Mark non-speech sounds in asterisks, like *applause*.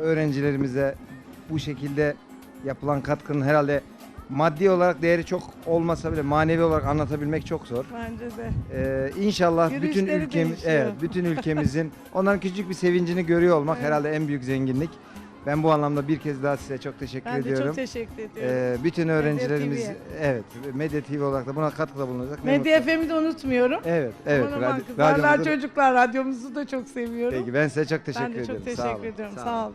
öğrencilerimize bu şekilde yapılan katkının herhalde maddi olarak değeri çok olmasa bile manevi olarak anlatabilmek çok zor. Bence de. Ee, inşallah bütün Yürüyüşleri ülkem değişiyor. evet bütün ülkemizin *laughs* onların küçük bir sevincini görüyor olmak herhalde en büyük zenginlik. Ben bu anlamda bir kez daha size çok teşekkür Ben de ediyorum. çok teşekkür ediyorum. Ee, bütün öğrencilerimiz TV'ye. evet Medya TV olarak da buna katkıda bulunacak. Medya. FM'i de unutmuyorum. Evet, evet. Aman aman da- çocuklar radyomuzu da çok seviyorum. Peki ben size çok teşekkür ben de ederim. çok Sağ teşekkür olun, ediyorum. sağ Sağ olun. olun.